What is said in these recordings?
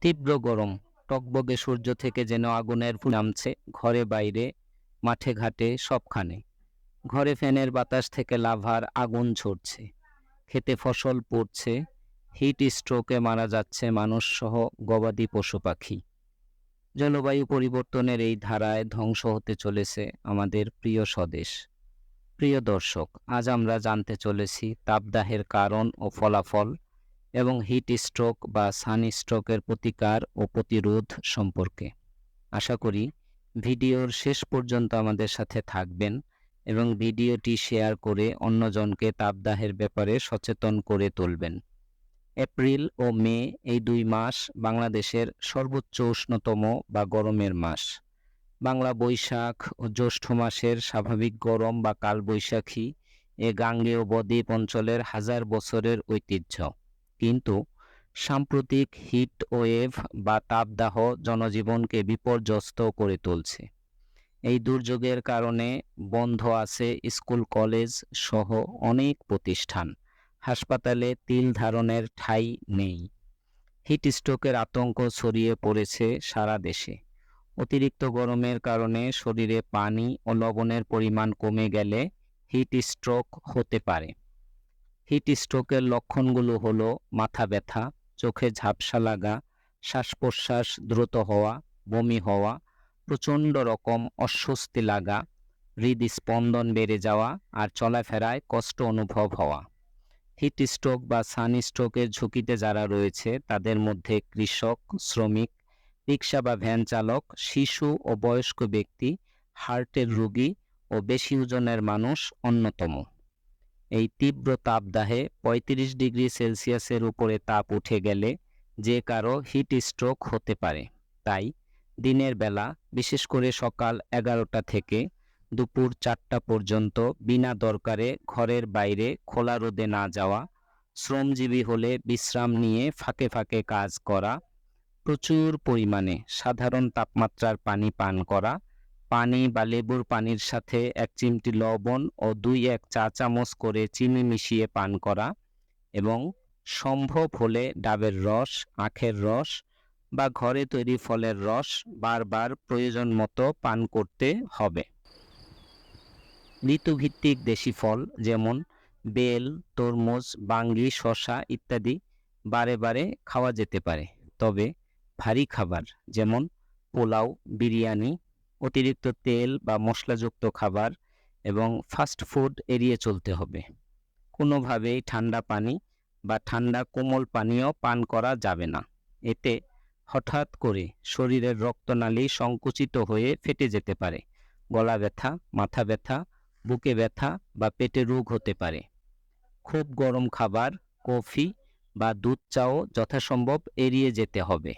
তীব্র গরম। টকবগে সূর্য থেকে যেন আগুনের নামছে। ঘরে বাইরে, মাঠে ঘাটে সবখানে। ঘরে ফ্যানের বাতাস থেকে লাভার আগুন ঝরছে। খেতে ফসল পড়ছে। হিট স্ট্রোকে মারা যাচ্ছে মানুষ সহ গবাদি পশু পাখি। জলবায়ু পরিবর্তনের এই ধারায় ধ্বংস হতে চলেছে আমাদের প্রিয় স্বদেশ। প্রিয় দর্শক, আজ আমরা জানতে চলেছি তাপদাহের কারণ ও ফলাফল। এবং হিট স্ট্রোক বা সান স্ট্রোকের প্রতিকার ও প্রতিরোধ সম্পর্কে। আশা করি ভিডিওর শেষ পর্যন্ত আমাদের সাথে থাকবেন এবং ভিডিওটি শেয়ার করে অন্যজনকে তাপদাহের ব্যাপারে সচেতন করে তুলবেন। এপ্রিল ও মে এই দুই মাস বাংলাদেশের সর্বোচ্চ উষ্ণতম বা গরমের মাস। বাংলা বৈশাখ ও জ্যৈষ্ঠ মাসের স্বাভাবিক গরম বা কালবৈশাখী এ গাঙ্গেয় বদ্বীপ অঞ্চলের হাজার বছরের ঐতিহ্য। কিন্তু সাম্প্রতিক হিট ওয়েভ বা তাপদাহ জনজীবনকে বিপর্যস্ত করে তুলছে। এই দুর্যোগের কারণে বন্ধ আছে স্কুল, কলেজ সহ অনেক প্রতিষ্ঠান। হাসপাতালে তিল ধারণের ঠাঁই নেই। হিট স্ট্রোকের আতঙ্ক ছড়িয়ে পড়েছে সারা দেশে। অতিরিক্ত গরমের কারণে শরীরে পানি ও লবণের পরিমাণ কমে গেলে হিট স্ট্রোক হতে পারে। হিট স্ট্রোকের লক্ষণগুলো হলো মাথা ব্যথা, চোখে ঝাপসা লাগা শ্বাস প্রশ্বাস দ্রুত হওয়া, বমি হওয়া, প্রচণ্ড রকম অস্বস্তি লাগা, হৃদস্পন্দন বেড়ে যাওয়া আর চলাফেরায় কষ্ট অনুভব হওয়া। হিট স্ট্রোক বা সান স্ট্রোকের ঝুঁকিতে যারা রয়েছে, তাদের মধ্যে কৃষক, শ্রমিক, রিক্সা বা ভ্যান চালক, শিশু ও বয়স্ক ব্যক্তি, হার্টের রোগী ও বেশি ওজনের মানুষ অন্যতম। এই তীব্র তাপদাহে ৩৫ ডিগ্রি সেলসিয়াসের উপরে তাপ উঠে গেলে যে কারও হিট স্ট্রোক হতে পারে। তাই দিনের বেলা, বিশেষ করে সকাল এগারোটা থেকে দুপুর চারটা পর্যন্ত বিনা দরকারে ঘরের বাইরে খোলা রোদে না যাওয়া, শ্রমজীবী হলে বিশ্রাম নিয়ে ফাঁকে ফাঁকে কাজ করা, প্রচুর পরিমাণে সাধারণ তাপমাত্রার পানি পান করা পানি বা লেবুর পানির সাথে এক চিমটি লবণ ও দুই এক চা চামচ করে চিনি মিশিয়ে পান করা এবং সম্ভব হলে ডাবের রস, আখের রস বা ঘরে তৈরি ফলের রস বারবার প্রয়োজন মতো পান করতে হবে। ঋতুভিত্তিক দেশি ফল যেমন বেল, তরমুজ, বাঙ্গি শশা ইত্যাদি বারে বারে খাওয়া যেতে পারে। তবে ভারী খাবার যেমন পোলাও, বিরিয়ানি অতিরিক্ত তেল বা মশলাযুক্ত খাবার এবং ফাস্ট ফুড এড়িয়ে চলতে হবে। কোনোভাবেই ঠান্ডা পানি বা ঠান্ডা কোমল পানীয় পান করা যাবে না। এতে হঠাৎ করে শরীরের রক্তনালী সংকুচিত হয়ে ফেটে যেতে পারে। গলা ব্যথা, মাথা ব্যথা, বুকে ব্যথা বা পেটে রোগ হতে পারে। খুব গরম খাবার, কফি বা দুধ চাও যথাসম্ভব এড়িয়ে যেতে হবে।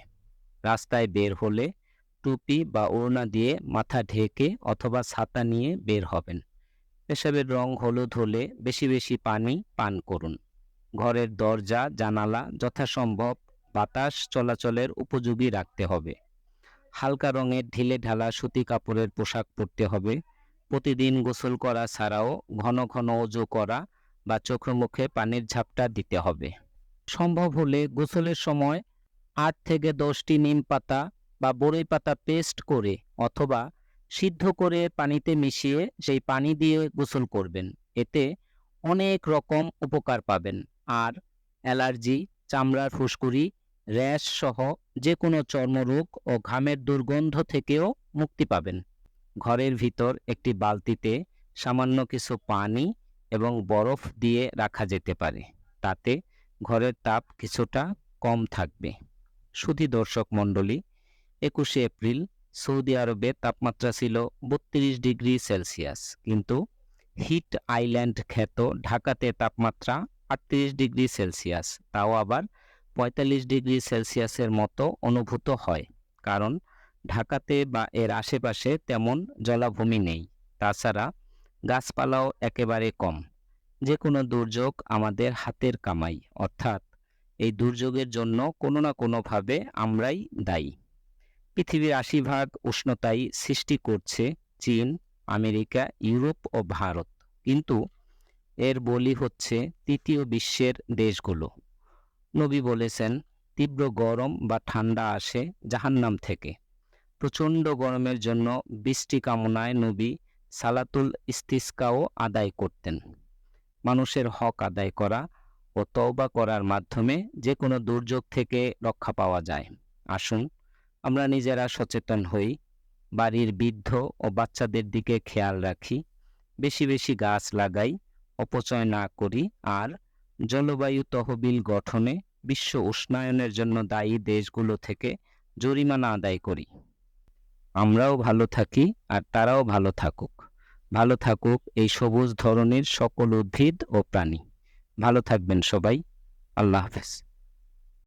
রাস্তায় বের হলে টুপি বা ওড়না দিয়ে মাথা ঢেকে অথবা ছাতা নিয়ে বের হবেন। পেশাবের রং হলুদ হলে বেশি বেশি পানি পান করুন। ঘরের দরজা, জানালা যথাসম্ভব বাতাস চলাচলের উপযোগী রাখতে হবে। হালকা রঙের ঢিলে ঢালা সুতি কাপড়ের পোশাক পরতে হবে। প্রতিদিন গোসল করা ছাড়াও ঘন ঘন অজু করা বা চোখে মুখে পানির ঝাপটা দিতে হবে। সম্ভব হলে গোসলের সময় আট থেকে দশটি নিম পাতা বা বড়ই পাতা পেস্ট করে অথবা সিদ্ধ করে পানিতে মিশিয়ে সেই পানি দিয়ে গোসল করবেন। এতে অনেক রকম উপকার পাবেন। আর অ্যালার্জি, চামড়ার ফুসকুড়ি, র্যাশ সহ যে কোনো চর্মরোগ ও ঘামের দুর্গন্ধ থেকেও মুক্তি পাবেন। ঘরের ভিতর একটি বালতিতে সামান্য কিছু পানি এবং বরফ দিয়ে রাখা যেতে পারে। তাতে ঘরের তাপ কিছুটা কম থাকবে। সুধী দর্শক মণ্ডলী একুশে এপ্রিল সৌদি আরবে তাপমাত্রা ছিল বত্রিশ ডিগ্রি সেলসিয়াস, কিন্তু হিট আইল্যান্ড খ্যাত ঢাকাতে তাপমাত্রা আটত্রিশ ডিগ্রি সেলসিয়াস, তাও আবার পঁয়তাল্লিশ ডিগ্রি সেলসিয়াসের মতো অনুভূত হয়, কারণ ঢাকাতে বা এর আশেপাশে তেমন জলাভূমি নেই। তাছাড়া গাছপালাও একেবারে কম যে কোনো দুর্যোগ আমাদের হাতের কামাই, অর্থাৎ এই দুর্যোগের জন্য কোনো না কোনোভাবে আমরাই দায়ী। পৃথিবীর আশি ভাগ উষ্ণতাই সৃষ্টি করছে চীন, আমেরিকা, ইউরোপ ও ভারত। কিন্তু এর বলি হচ্ছে তৃতীয় বিশ্বের দেশগুলো। নবী বলেছেন, তীব্র গরম বা ঠান্ডা আসে জাহান্নাম থেকে। প্রচণ্ড গরমের জন্য বৃষ্টি কামনায় নবী সালাতুল ইস্তিস্কাও আদায় করতেন। মানুষের হক আদায় করা ও তওবা করার মাধ্যমে যে কোনো দুর্যোগ থেকে রক্ষা পাওয়া যায়। আসুন আমরা নিজেরা সচেতন হই, বাড়ির বৃদ্ধ ও বাচ্চাদের দিকে খেয়াল রাখি, বেশি বেশি গাছ লাগাই, অপচয় না করি আর জলবায়ু তহবিল গঠনে বিশ্ব উষ্ণায়নের জন্য দায়ী দেশগুলো থেকে জরিমানা আদায় করি। আমরাও ভালো থাকি আর তারাও ভালো থাকুক। ভালো থাকুক এই সবুজ ধরনের সকল উদ্ভিদ ও প্রাণী। ভালো থাকবেন সবাই। আল্লাহ হাফেজ।